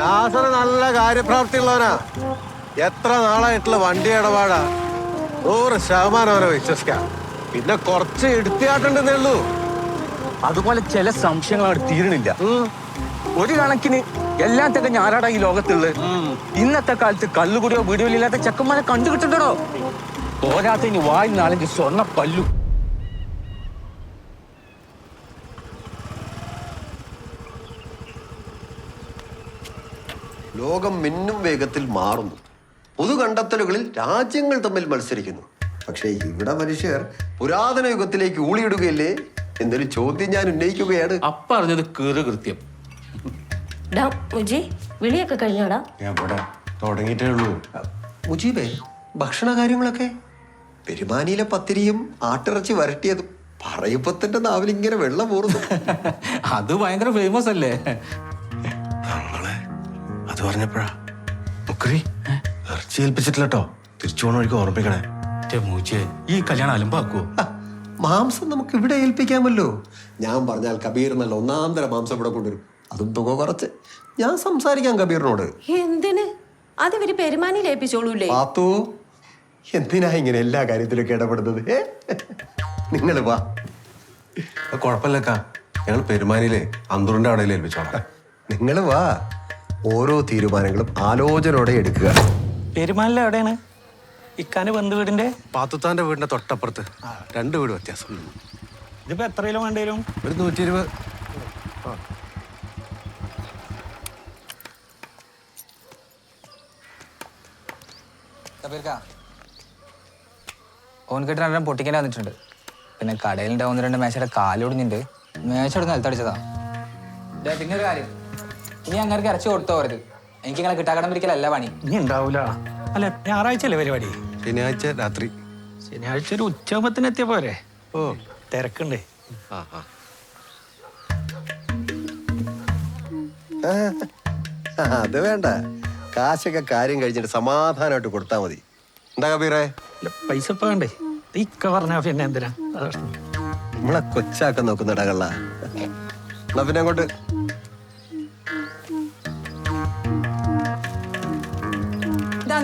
നാസർ നല്ല കാര്യപ്രാപ്തിയുള്ളവനാ. എത്ര നാളായിട്ടുള്ള വണ്ടി ഇടപാടാ. നൂറ് ശതമാനം അവനെ വിശ്വസിക്കാം. പിന്നെ കുറച്ച് എടുത്തിയാട്ടുണ്ടെന്നേ ഉള്ളൂ. അതുപോലെ ചില സംശയങ്ങൾ അവിടെ തീരണില്ല ഒരു കണക്കിന് എല്ലാം തന്നെ ഞാനാടാ ഈ ലോകത്തുള്ളത്. ഇന്നത്തെ കാലത്ത് കല്ലുകുടിയോ വീടുകളില്ലാത്ത ചെക്കന്മാരെ കണ്ടുകിട്ടുണ്ടോ? പോരാത്തതിന് വായി നാലഞ്ച് സ്വർണ പല്ലു ലോകം മിന്നും വേഗത്തിൽ മാറുന്നു. പൊതു കണ്ടെത്തലുകളിൽ രാജ്യങ്ങൾ തമ്മിൽ മത്സരിക്കുന്നു. പക്ഷേ ഇവിടെ മനുഷ്യർ പുരാതന യുഗത്തിലേക്ക് ഊളിയിടുകയല്ലേ എന്നൊരു ചോദ്യം ഞാൻ ഉന്നയിക്കുകയാണ്. അപ്പറഞ്ഞത് കീറ് കൃത്യം. ഡാ മുജി വിളിയൊക്കെ ഞാൻ തുടങ്ങിയിട്ടേ ഉള്ളൂ. മുജീബേ ഭക്ഷണ കാര്യങ്ങളൊക്കെ പെരുമാനിയിലെ പത്തിരിയും ആട്ടിറച്ചി വരട്ടിയതും. പറയുമ്പത്തിന്റെ നാവിൽ ഇങ്ങനെ വെള്ളം പോറുന്നു അത് ഭയങ്കര ഫേമസ് അല്ലേ? അത് പറഞ്ഞപ്പോഴാ. മുക്കറി ഇറച്ചി ഏൽപ്പിച്ചിട്ടില്ല കേട്ടോ തിരിച്ചു പോണ വഴിക്ക് ഓർമ്മിക്കണേ മൂച്ചേ ഈ കല്യാണം അലമ്പാക്കുവോ? മാംസം നമുക്ക് ഇവിടെ ഏൽപ്പിക്കാമല്ലോ. ഞാൻ പറഞ്ഞാൽ കബീർ നല്ല ഒന്നാം തരം മാംസം ഇവിടെ കൊണ്ടുവരും. അതും തുക കുറച്ച്. ഞാൻ സംസാരിക്കാം കബീറിനോട്. എന്തിന്? അത് ഇവർ പെരുമാനിയിൽ ഏൽപ്പിച്ചോളൂല്ലേ? പാത്തു എന്തിനാ ഇങ്ങനെ എല്ലാ കാര്യത്തിലും ഇടപെടുന്നത്? നിങ്ങൾ വാ. കുഴപ്പമില്ലക്കാ. ഞങ്ങൾ പെരുമാനിയിലെ അന്തൂറിന്റെ അവിടെ ഏൽപ്പിച്ചോളാം. നിങ്ങൾ വാ. ഓരോ തീരുമാനങ്ങളും ആലോചനയോടെ എടുക്കുക. പെരുമാനിലെ എവിടെയാണ്? ഇക്കാന്റെ ബന്ധു വീടിന്റെ? പാത്തുത്താന്റെ വീടിന്റെ തൊട്ടപ്പുറത്ത്. രണ്ട് വീട് വ്യത്യാസം. ഇതിപ്പോ എത്ര കിലോ വേണ്ടി വരും ഒരു നൂറ്റി ഇരുപത് ഓൻകെട്ട് രണ്ടും പൊട്ടിക്കാൻ വന്നിട്ടുണ്ട്. പിന്നെ കടയിലുണ്ടാവുന്ന രണ്ട് മേശയുടെ കാലൊടിഞ്ഞിട്ടുണ്ട് മേശ എടുത്ത് നിലത്തടിച്ചതാ പിന്നെ ഒരു കാര്യം. ഇനി അങ്ങനെ ഇറച്ചി കൊടുത്തോ അവർക്ക്? എനിക്ക് ഇങ്ങനെ കിട്ടാക്കടം പിരിക്കലല്ല പണി. ഇനി ഉണ്ടാവൂല. അല്ല ഞായറാഴ്ച അല്ലേ പരിപാടി? ശനിയാഴ്ച രാത്രി. ശനിയാഴ്ച ഒരു ഉച്ചയാകുമ്പത്തിന് എത്തിയ പോരെ? ഓ. തിരക്കുണ്ട്. അത് വേണ്ട. കാശൊക്കെ കാര്യം കഴിഞ്ഞിട്ട് സമാധാനമായിട്ട് കൊടുത്താ മതി. എന്താ കബീറേ? പൈസ ഇപ്പൊ വേണ്ടേ? ഇക്ക പറഞ്ഞാ പിന്നെ എന്തിനാ? നമ്മളെ കൊച്ചാക്കാൻ നോക്കുന്ന കള്ള. എന്നാ പിന്നെ അങ്ങോട്ട്.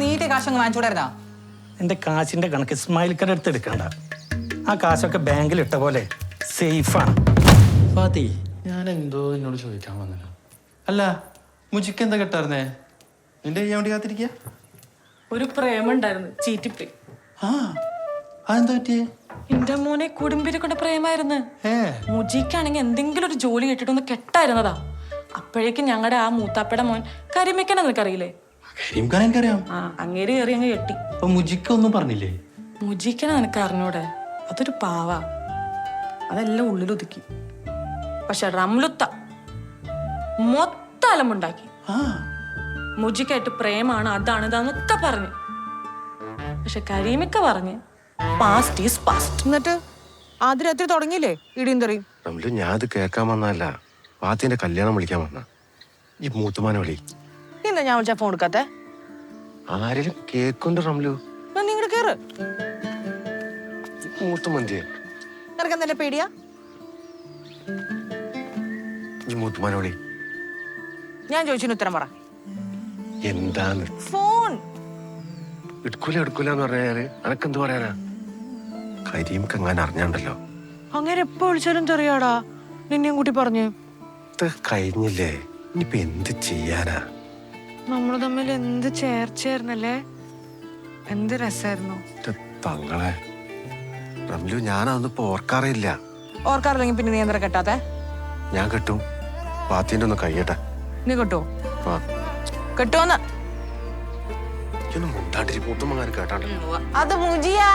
നീട്ടി കാശങ്ങ് വാങ്ങിച്ചൂടായിരുന്നാ? എന്റെ കാശിന്റെ കണക്ക് ഇസ്മായിൽക്കടെ അടുത്ത് എടുക്കണ്ട. ആ കാശൊക്കെ ബാങ്കിൽ ഇട്ട പോലെ സേഫാണ് ഫാത്തി ഞാൻ എന്തോ എന്നോട് ചോദിക്കാൻ വന്നല്ലോ അല്ല മുജിക്ക് എന്താ കേട്ടായിരുന്നേ? നിന്റെ ചെയ്യാൻ വേണ്ടി കാത്തിരിക്കുക ഒരു പ്രേമുണ്ടായിരുന്നു ചീറ്റിപ്പോയി. ആ അതെന്താ പറ്റിയേ? എന്റെ മോനെ കുടുംബിനെ കൊണ്ട് പ്രേമായിരുന്നു. മുജിക്കാണെങ്കിൽ എന്തെങ്കിലും ഒരു ജോലി കിട്ടിട്ടൊന്ന് കെട്ടായിരുന്നതാ. അപ്പോഴേക്കും ഞങ്ങളുടെ ആ മൂത്താപ്പയുടെ മോൻ കരിമിക്കനെ നിനക്കറിയില്ലേ? കരീംഖാൻ എനിക്കറിയാം ആ അങ്ങേര് കയറി അങ്ങ് കെട്ടി. അപ്പൊ മുജിക്ക് ഒന്നും പറഞ്ഞില്ലേ? മുജിക്കനെ നിനക്ക് അറിഞ്ഞൂടെ? അതൊരു പാവ. അതെല്ലാം ഉള്ളിലൊതുക്കി. പക്ഷെ റംലുത്ത മൊത്തം അലമുണ്ടാക്കി ആ. മുജിക്കായിട്ട് പ്രേമാണ് അതാണ് ഇതാന്നൊക്കെ പറഞ്ഞു. പക്ഷെ കരീമിക്ക പറഞ്ഞ് പാസ്റ്റ് ഈസ് പാസ്റ്റ് എന്നിട്ട് ആദ്യ രാത്രി തുടങ്ങിയില്ലേ ഇടിയും തെറിയും? റംലു ഞാൻ അത് കേൾക്കാൻ വന്നല്ല പാത്തിന്റെ കല്യാണം വിളിക്കാൻ വന്ന. ഈ മൂത്തുമാനെ വിളി. എന്താ ഞാൻ വിളിച്ചാ ഫോൺ എടുക്കാത്തെ? ആരെങ്കിലും കേക്കുണ്ട് റംലു? നീ ഇങ്ങോട്ട് കേറ്. മൂത്തുമന്തിയെ നിനക്ക് എന്താ പേടിയാ? ഈ ഞാൻ ചോദിച്ചതിന് ഉത്തരം പറ. എന്താന്ന്? ഫോൺ എടുക്കൂല എടുക്കൂല എന്ന് പറഞ്ഞാൽ അനക്കെന്ത് പറയാനാ? കരീംക്ക് എങ്ങാൻ അറിഞ്ഞാണ്ടല്ലോ. അങ്ങനെ എപ്പോ വിളിച്ചാലും തെറിയാടാ. നിന്നെയും കൂട്ടി പറഞ്ഞു. കഴിഞ്ഞില്ലേ? ഇനിയിപ്പൊ എന്ത് ചെയ്യാനാ? നമ്മൾ തമ്മിൽ എന്ത് ചേർച്ചയായിരുന്നല്ലേ? എന്ത് രസായിരുന്നു? തങ്ങളെ. റംലു ഞാനതൊന്നും ഇപ്പൊ ഓർക്കാറില്ല. ഓർക്കാറില്ലെങ്കിൽ പിന്നെ നിയന്ത്രണം കെട്ടാതെ കെട്ടാത്തെ? ഞാൻ കെട്ടും. പാത്തിന്റെ ഒന്ന് കഴിയട്ടെ നീ കെട്ടോ. കെട്ടോന്ന്. അത് മുജിയാ.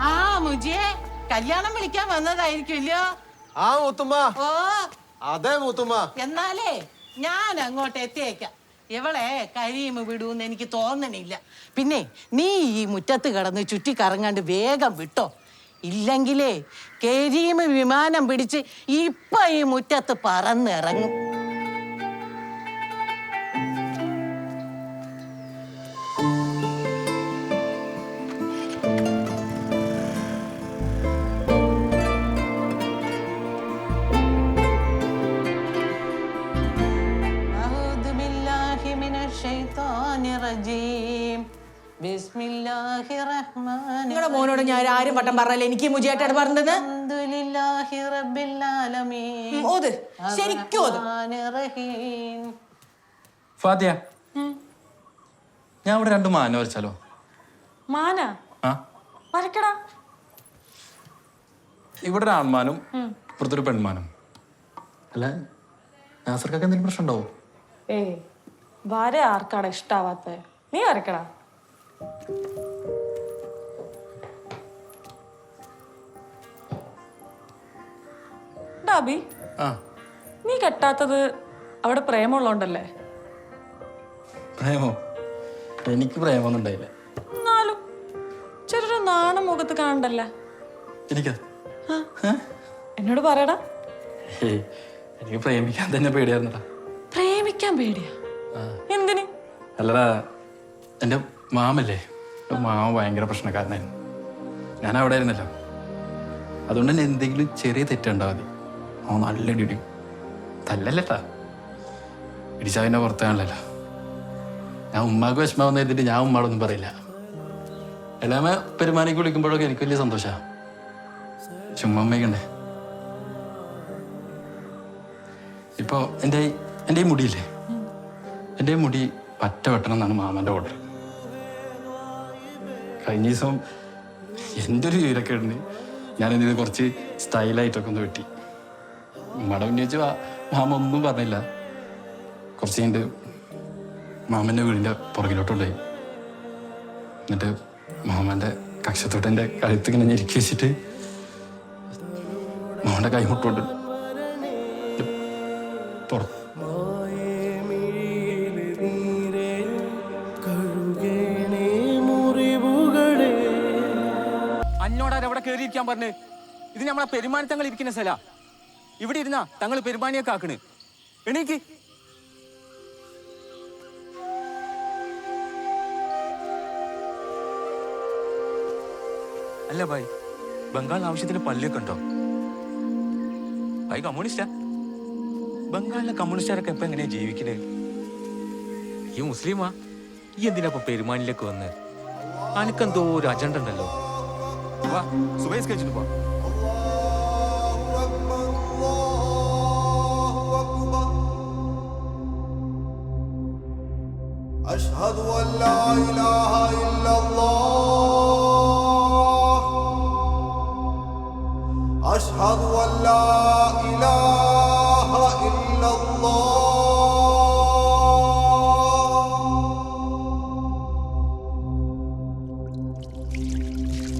ആ മുജിയെ കല്യാണം വിളിക്കാൻ വന്നതായിരിക്കുമല്ലോ. ആ മൂത്തുമ്മ. ഓ. അതെ മൂത്തുമ്മ. എന്നാലേ ഞാൻ അങ്ങോട്ട് എത്തിയേക്കാം. ഇവളെ കഴിയുമ്പോ വിടൂന്ന് എനിക്ക് തോന്നണില്ല. പിന്നെ നീ ഈ മുറ്റത്ത് കിടന്ന് ചുറ്റി കറങ്ങാണ്ട് വേഗം വിട്ടോ. ഇല്ലെങ്കിലേ കരീമ് വിമാനം പിടിച്ച് ഇപ്പൊ ഈ മുറ്റത്ത് പറന്നിറങ്ങും. من الشيطان الرجيم بسم الله الرحمن നിങ്ങളുടെ മോനോട് ഞാൻ ആരും വട്ടം പറഞ്ഞല്ലേ എനിക്ക് മുജിയായിട്ടാണ് പറഞ്ഞത് الحمد لله رب العالمين ഓത് ശരിക്കും ഓത് الرحمن الرحيم ഫാത്തിയ ഞാൻ ഇവിടെ രണ്ട് മാന വരച്ചാലോ മാന ആ വരക്കടാ ഇവിടെ ഒരു ആൺമാനും ഇപ്പുറത്തൊരു പെൺമാനും അല്ല നാസർക്കൊക്കെ എന്തെങ്കിലും പ്രശ്നം ഉണ്ടാവോ ഏ വര ആർക്കാണ് ഇഷ്ടാവാത്തത്? നീ വരക്കടാ ഡാബി ആ. നീ കെട്ടാത്തത് അവിടെ പ്രേമുള്ളോണ്ടല്ലേ പ്രേമോ? എനിക്ക് പ്രേമൊന്നും ഉണ്ടായില്ല. എന്നാലും ചെറിയൊരു നാണം മുഖത്ത് കാണണ്ടല്ലേ? എനിക്കാ? എന്നോട് പറയടാ. എനിക്ക് പ്രേമിക്കാൻ തന്നെ പേടിയായിരുന്നടാ. പ്രേമിക്കാൻ പേടിയാ? എന്തിന്? അല്ലടാ എന്റെ മാമല്ലേ? എന്റെ മാമ ഭയങ്കര പ്രശ്നക്കാരനായിരുന്നു. ഞാൻ അവിടെ ആയിരുന്നല്ലോ അതുകൊണ്ട് തന്നെ എന്തെങ്കിലും ചെറിയ തെറ്റുണ്ടാവും മതി. അവൻ നല്ല ഇടിയും തല്ലല്ലേട്ടാ. ഇടിച്ചാവിന്റെ പുറത്താണല്ലോ ഞാൻ ഉമ്മാക്ക് വിഷമാവുന്ന എഴുതിട്ട് ഞാൻ ഉമ്മാടൊന്നും പറയില്ല. എല്ലാമ പെരുമാനയ്ക്ക് വിളിക്കുമ്പോഴൊക്കെ എനിക്ക് വലിയ സന്തോഷമാണ് ചുമ്മാ അമ്മയ്ക്കണ്ടേ ഇപ്പോൾ എന്റെ എന്റെ ഈ മുടിയില്ലേ? എന്റെ മുടി പറ്റ വെട്ടണം എന്നാണ് മാമന്റെ ഓർഡർ കഴിഞ്ഞ ദിവസം എന്റെ ഒരു വിവരമൊക്കെ ഉണ്ട് ഞാനിത് കുറച്ച് സ്റ്റൈലായിട്ടൊക്കെ ഒന്ന് വെട്ടി. ഉമ്മയുടെ ഉന്നയിച്ച് മാമ ഒന്നും പറഞ്ഞില്ല. കുറച്ച് കഴിഞ്ഞിട്ട് മാമന്റെ വീടിന്റെ പുറകിലോട്ടുണ്ടായി. എന്നിട്ട് മാമന്റെ കക്ഷത്തോട്ട് എന്റെ കഴുത്ത് ഇങ്ങനെ ഞെരുക്കി വെച്ചിട്ട് മാമന്റെ കൈമുട്ടോണ്ട് പുറത്ത് കയറിയിരിക്കാൻ പറഞ്ഞ്. ഇത് നമ്മളെ പെരുമാനി തങ്ങൾ ഇരിക്കുന്ന സ്ഥല. ഇവിടെ ഇരുന്നാ തങ്ങൾ പെരുമാനിയൊക്കെ ആക്കണ്. എണീക്ക്. അല്ല ഭായ് ബംഗാൾ ആവശ്യത്തിന് പള്ളിയൊക്കെ ഉണ്ടോ? ഭായ് കമ്മ്യൂണിസ്റ്റാ? ബംഗാളിലെ കമ്മ്യൂണിസ്റ്റുകാരൊക്കെ ഇപ്പൊ എങ്ങനെയാ ജീവിക്കണേ? ഈ മുസ്ലിമാ ഈ എന്തിനാ ഇപ്പൊ പെരുമാനിലേക്ക് വന്ന്? അനക്കെന്തോ ഒരു അജണ്ട ഉണ്ടല്ലോ. Два. Субейская чи два? أشهد أن لا إله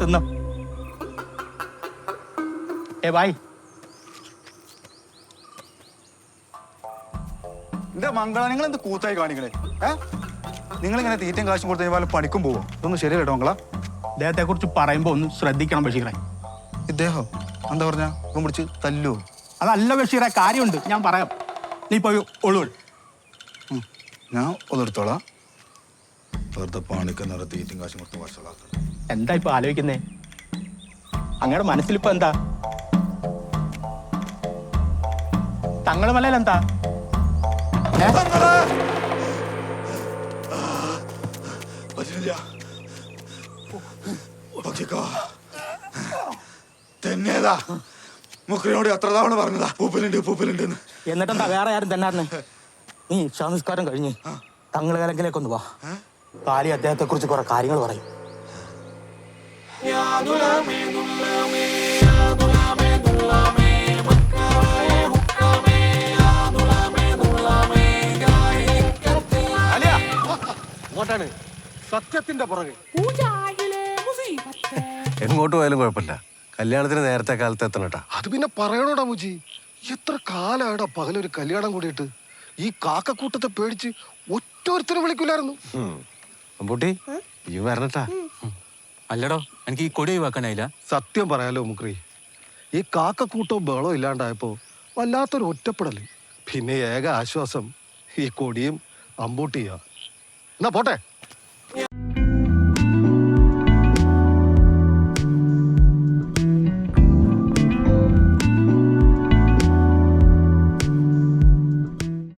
തിന്നോ. ഏ ബായ് എന്റെ മംഗള നിങ്ങൾ എന്ത് കൂത്തായി കാണിക്കണേ? ഏ? നിങ്ങൾ ഇങ്ങനെ തീറ്റം കാശും കൊടുത്തു കഴിഞ്ഞാൽ പണിക്കും പോവോ? ഇതൊന്നും ശരിയല്ലോ മംഗള. അദ്ദേഹത്തെ കുറിച്ച് പറയുമ്പോ ഒന്ന് ശ്രദ്ധിക്കണം ബഷീറെ. ഇദ്ദേഹം? എന്താ പറഞ്ഞ? ഇപ്പം പിടിച്ച് തല്ലുവോ? അതല്ല ബഷീറെ കാര്യമുണ്ട്. ഞാൻ പറയാം. നീ പോയി ഒളു. ഞാൻ ഒന്നെടുത്തോളാം. വെറുതെ പണിക്ക് നിറ തീറ്റും കാശും കൊടുത്ത് വഷളാക്കണം എന്താ ഇപ്പൊ ആലോചിക്കുന്നേ? അങ്ങയുടെ മനസ്സിലിപ്പോ എന്താ? തങ്ങൾ മലയിൽ എന്താ? പറ്റില്ല എത്ര തവണ പറഞ്ഞതാ? പൂപ്പലുണ്ട് പൂപ്പലുണ്ട് എന്ന് എന്നിട്ടെന്താ വേറെ ആരും തന്നായിരുന്നു? നീ സംസ്കാരം കഴിഞ്ഞ് തങ്ങൾ കലങ്കിലേക്ക് ഒന്ന് വാ. കാലി അദ്ദേഹത്തെ കുറിച്ച് കുറെ കാര്യങ്ങൾ പറയും. അങ്ങോട്ടാണ് സത്യത്തിന്റെ പുറകെ. എങ്ങോട്ട് പോയാലും കുഴപ്പമില്ല. കല്യാണത്തിന് നേരത്തെ കാലത്ത് എത്തണട്ടാ അത് പിന്നെ പറയണോടാ മുജി? എത്ര കാലായടാ പകലൊരു കല്യാണം കൂടിയിട്ട്? ഈ കാക്കക്കൂട്ടത്തെ പേടിച്ച് ഒറ്റൊരുത്തരും വിളിക്കൂലായിരുന്നു. അമ്പൂട്ടി ഈ വരണട്ടാ. അല്ലടോ എനിക്ക് ഈ കൊടി ഒഴിവാക്കാനായില്ല. സത്യം പറയാലോ മുക്രി ഈ കാക്കക്കൂട്ടവും ബേളോ ഇല്ലാണ്ടായപ്പോ വല്ലാത്തൊരു ഒറ്റപ്പെടൽ പിന്നെ ഏക ആശ്വാസം ഈ കൊടിയും അമ്പൂട്ടിയാ. എന്നാ പോട്ടെ.